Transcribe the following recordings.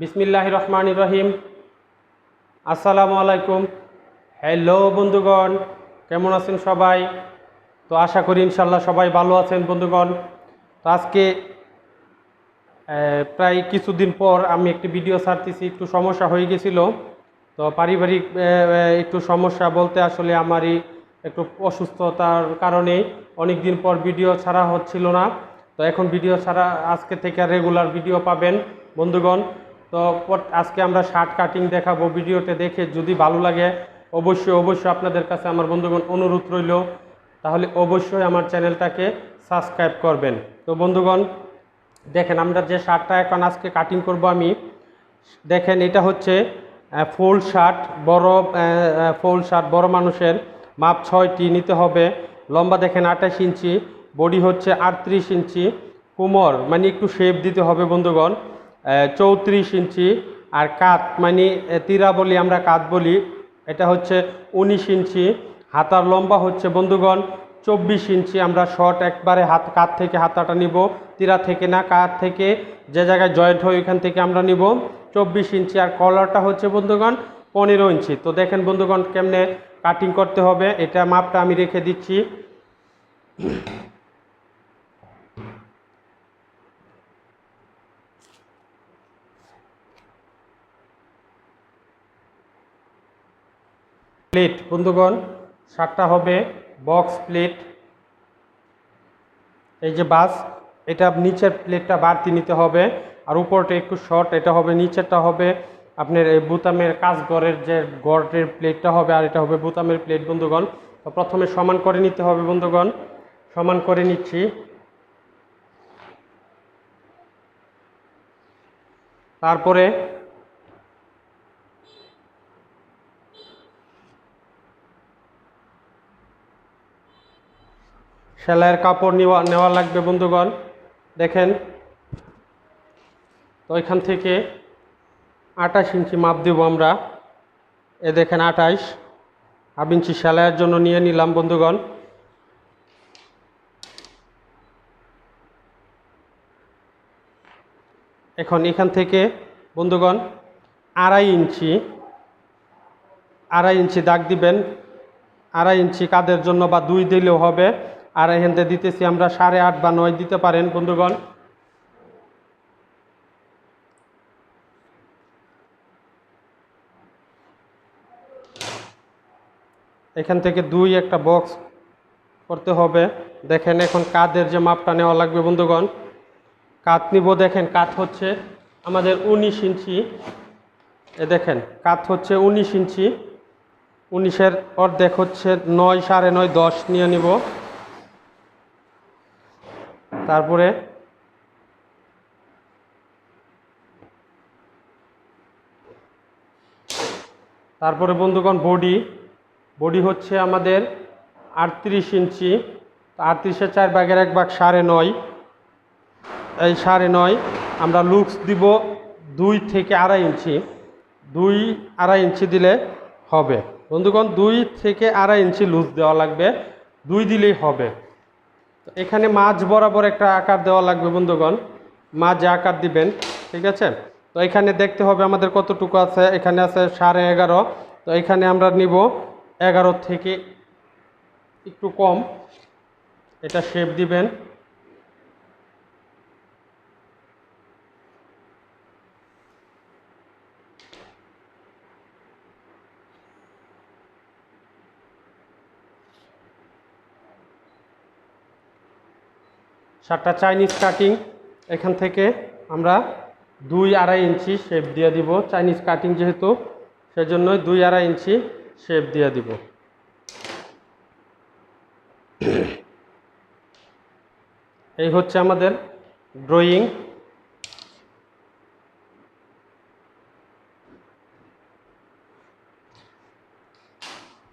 বিসমিল্লাহ রহমান রহিম। আসসালামু আলাইকুম। হ্যালো বন্ধুগণ, কেমন আছেন সবাই? তো আশা করি ইনশাল্লাহ সবাই ভালো আছেন বন্ধুগণ। তো আজকে প্রায় কিছুদিন পর আমি একটি ভিডিও ছাড়তেছি, একটু সমস্যা হয়ে গেছিল। তো পারিবারিক একটু সমস্যা বলতে আসলে আমারই একটু অসুস্থতার কারণে অনেক দিন পর ভিডিও ছাড়া হচ্ছিল না। তো এখন ভিডিও ছাড়া আজকে থেকে রেগুলার ভিডিও পাবেন। বন্ধুগণ তো আজকে আমরা শার্ট কাটিং দেখাবো ভিডিওতে দেখে যদি ভালো লাগে, অবশ্যই অবশ্যই আপনাদের কাছে আমার বন্ধুগণ অনুরোধ রইল। তাহলে অবশ্যই আমার চ্যানেলটাকে সাবস্ক্রাইব করবেন। তো বন্ধুগণ, দেখেন আমরা যে শার্টটা এখন আজকে কাটিং করব আমি, দেখেন এটা হচ্ছে ফুল শার্ট, বড় ফুল শার্ট, বড় মানুষের মাপ ছয়টি নিতে হবে। লম্বা দেখেন আঠাশ ইঞ্চি, বডি হচ্ছে আটত্রিশ ইঞ্চি, কোমর মানে একটু শেপ দিতে হবে বন্ধুগণ। চৌত্রিশ ইঞ্চি আর কাত মানে তীরা বলি আমরা কাত বলি, এটা হচ্ছে উনিশ ইঞ্চি। হাতার লম্বা হচ্ছে বন্ধুগণ চব্বিশ ইঞ্চি। আমরা শর্ট একবারে হাত, কাত থেকে হাতাটা নিব, তীরা থেকে না, কাত থেকে যে জায়গায় জয়েন্ট হয় ওইখান থেকে আমরা নিব। চব্বিশ ইঞ্চি আর কলারটা হচ্ছে বন্ধুগণ পনেরো ইঞ্চি। তো দেখেন বন্ধুগণ কেমনে কাটিং করতে হবে, এটা মাপটা আমি রেখে দিচ্ছি। প্লেট, বন্ধুগণ সাতটা হবে বক্স প্লেট এই যে বাস, এটা নিচের প্লেটটা বাড়তি নিতে হবে। আর উপরটা একটু শর্ট এটা হবে, নিচেরটা হবে আপনার এই বুতামের কাজ গড়ের যে গড়ের প্লেটটা হবে, আর এটা হবে বুতামের প্লেট বন্ধুগণ। তো প্রথমে সমান করে নিতে হবে, বন্ধুগণ। সমান করে নিচ্ছি। তারপরে সেলাইয়ের কাপড় নেওয়া নেওয়া লাগবে, বন্ধুগণ। দেখেন, তো এখান থেকে আঠাশ ইঞ্চি মাপ দেব আমরা। এ দেখেন আঠাশ, হাফ ইঞ্চি সেলাইয়ের জন্য নিয়ে নিলাম, বন্ধুগণ। এখন এখান থেকে, বন্ধুগণ, আড়াই ইঞ্চি আড়াই ইঞ্চি দাগ দিবেন। আড়াই ইঞ্চি কাদের জন্য বা দুই দিলেও হবে। আর এখান থেকে দিতেছি আমরা সাড়ে আট বা নয় দিতে পারেন, বন্ধুগণ। এখান থেকে দুই একটা বক্স করতে হবে। দেখেন এখন কাদের যে মাপটা নেওয়া লাগবে, বন্ধুগণ। কাত নিব, দেখেন কাত হচ্ছে আমাদের উনিশ ইঞ্চি। এ দেখেন, কাত হচ্ছে উনিশ ইঞ্চি। উনিশের অর্ধেক হচ্ছে নয় সাড়ে নয় দশ নিয়ে নিব। তারপরে তারপরে বন্ধুগণ বডি বডি হচ্ছে আমাদের আটত্রিশ ইঞ্চি, আটত্রিশের চার ভাগের এক ভাগ সাড়ে নয়। এই সাড়ে নয় আমরা লুকস দিব দুই থেকে আড়াই ইঞ্চি, দুই আড়াই ইঞ্চি দিলে হবে। বন্ধুগণ, দুই থেকে আড়াই ইঞ্চি লুজ দেওয়া লাগবে, দুই দিলেই হবে। এখানে মাছ বরাবর একটা আকার দেওয়া লাগবে বন্ধুগণ। মাঝে আকার দিবেন, ঠিক আছে? তো এখানে দেখতে হবে আমাদের কতটুকু আছে। এখানে আছে সাড়ে এগারো। তো এখানে আমরা নিব এগারো থেকে একটু কম। এটা শেপ দিবেন। সাতটা চাইনিজ কাটিং এখান থেকে আমরা দুই আড়াই ইঞ্চি শেপ দিয়ে দিব। চাইনিজ কাটিং যেহেতু, সেজন্যই দুই আড়াই ইঞ্চি শেপ দিয়ে দিব। এই হচ্ছে আমাদের ড্রয়িং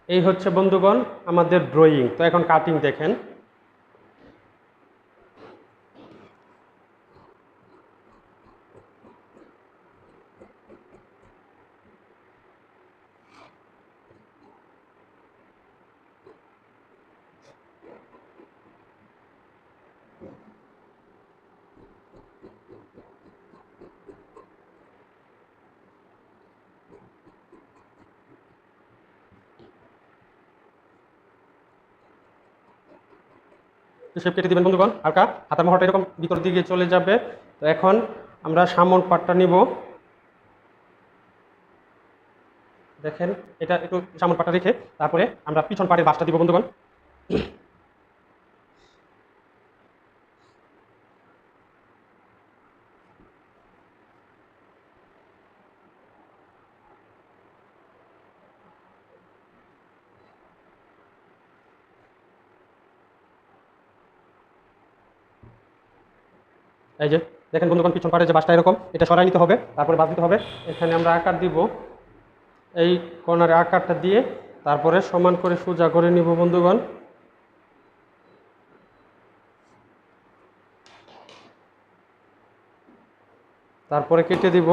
এই হচ্ছে বন্ধুগণ আমাদের ড্রয়িং তো এখন কাটিং দেখেন। শেপ কেটে দেবেন বন্ধুগণ। হালকা হাতার মহরটা এরকম ভিতর দিকে চলে যাবে। তো এখন আমরা সামন পাটটা নিব। দেখেন, এটা একটু সামন পাটটা রেখে তারপরে আমরা পিছন পাটের বাসটা দিব বন্ধুগণ। এই যে, দেখেন বন্ধুগণ, পিছন পাটের যে বাসটা এরকম, এটা সরাই নিতে হবে, তারপরে বাস দিতে হবে। এখানে আমরা আকার দিব। এই কর্নারে আকারটা দিয়ে তারপরে সমান করে সোজা করে নিব বন্ধুগণ। তারপরে কেটে দিব।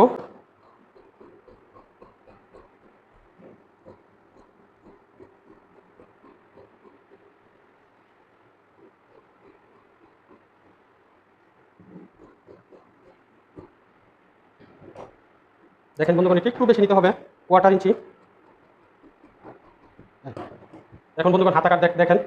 দেখেন বন্ধুগণ, একটু বেশি নিতে হবে কোয়ার্টার ইঞ্চি। এখন বন্ধুগণ হাত আকার দেখ- দেখেন।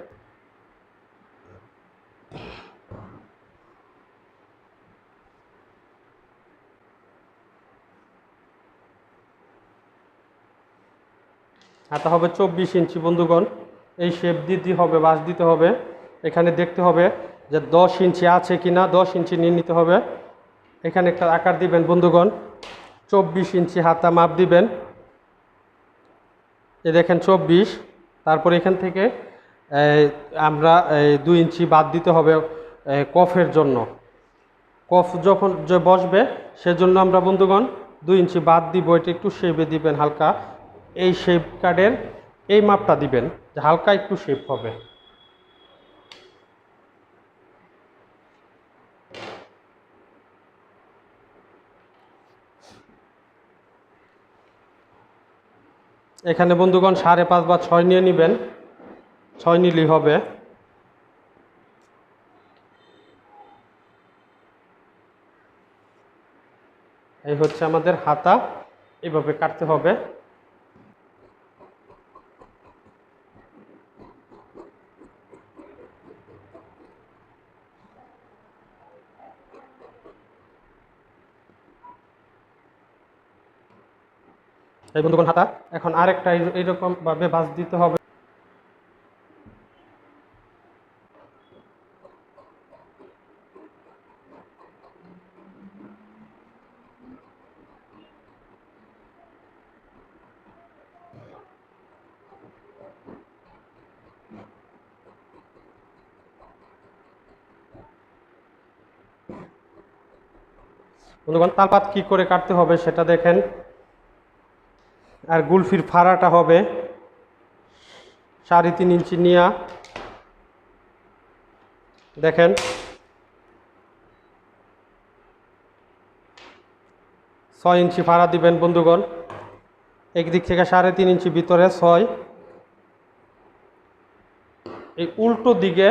হাতা হবে চব্বিশ ইঞ্চি বন্ধুগণ, এই শেপ দিতে হবে বাস দিতে হবে। এখানে দেখতে হবে যে দশ ইঞ্চি আছে কি না দশ ইঞ্চি নিয়ে নিতে হবে। এখানে একটা আকার দিবেন বন্ধুগণ চব্বিশ ইঞ্চি হাতা মাপ দিবেন। এ দেখেন চব্বিশ। তারপর এখান থেকে আমরা এই, দুই ইঞ্চি বাদ দিতে হবে কফের জন্য। কফ যখন যে বসবে সেজন্য আমরা বন্ধুগণ দুই ইঞ্চি বাদ দিব এটা একটু শেপে দিবেন হালকা। এই শেপ কার্ডের এই মাপটা দিবেন যে হালকা একটু শেপ হবে। এখানে বন্ধুগণ সাড়ে পাঁচ বা ছয় নিয়ে নেবেন। ছয় নিলেই হবে। এই হচ্ছে আমাদের হাতা। এভাবে কাটতে হবে। এই বন্ধুগণ, হাতা, এখন আরেকটা এই- এইরকম ভাবে বাস দিতে হবে। বন্ধুগণ, তালপাত কি করে কাটতে হবে সেটা দেখেন। আর গুলফির ফাড়াটা হবে সাড়ে তিন ইঞ্চি নিয়া। দেখেন। ছয় ইঞ্চি ফাড়া দিবেন বন্ধুগণ। একদিক থেকে সাড়ে তিন ইঞ্চি ভিতরে ছয়। এই উল্টো দিকে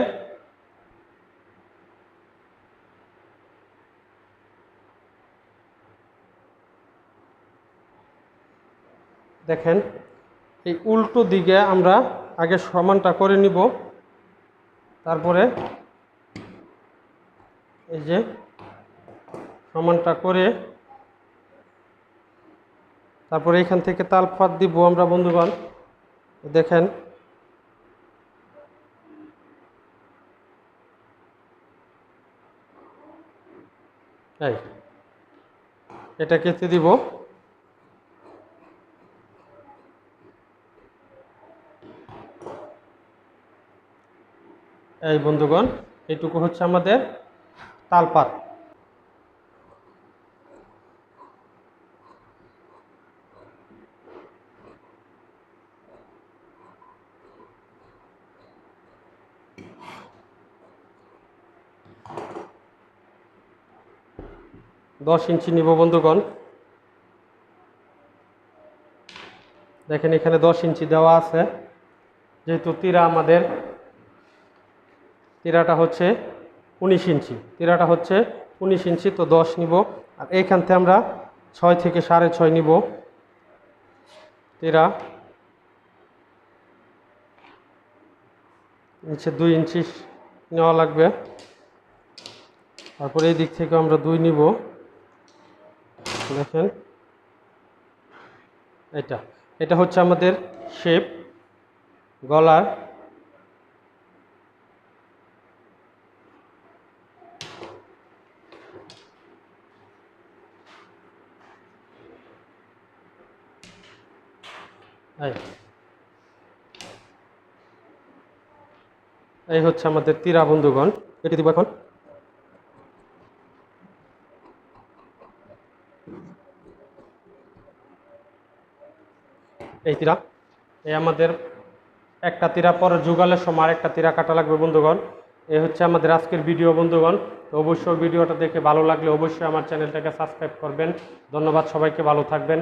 দেখেন, এই উল্টো দিকে আমরা আগে সমানটা করে নিব। তারপরে এই যে সমানটা করে তারপরে এখান থেকে তাল ফাঁদ দিব আমরা, বন্ধুগণ। দেখেন এটা কেটে দিব। এই বন্ধুগণ, এইটুকু হচ্ছে আমাদের তালপাত। দশ ইঞ্চি নিব বন্ধুগণ। দেখেন এখানে দশ ইঞ্চি দেওয়া আছে। যেহেতু তীরা আমাদের তীরাটা হচ্ছে উনিশ ইঞ্চি। তেরাটা হচ্ছে উনিশ ইঞ্চি, তো দশ নিব। আর এইখান থেকে আমরা ছয় থেকে সাড়ে ছয় নিব। তীরা নিচে দুই ইঞ্চি নেওয়া লাগবে। তারপরে এই দিক থেকে আমরা দুই নিব। দেখেন এটা এটা হচ্ছে আমাদের শেপ গলার এই। হচ্ছে আমাদের তীরা বন্ধুগণ। এটি দিব এখন। এই তীরা। এই আমাদের একটা তীরা পরে যুগালের সময় একটা তীরা কাটা লাগবে বন্ধুগণ। এই হচ্ছে আমাদের আজকের ভিডিও বন্ধুগণ। তো অবশ্যই ভিডিওটা দেখে ভালো লাগলে অবশ্যই আমার চ্যানেলটাকে সাবস্ক্রাইব করবেন। ধন্যবাদ সবাইকে, ভালো থাকবেন।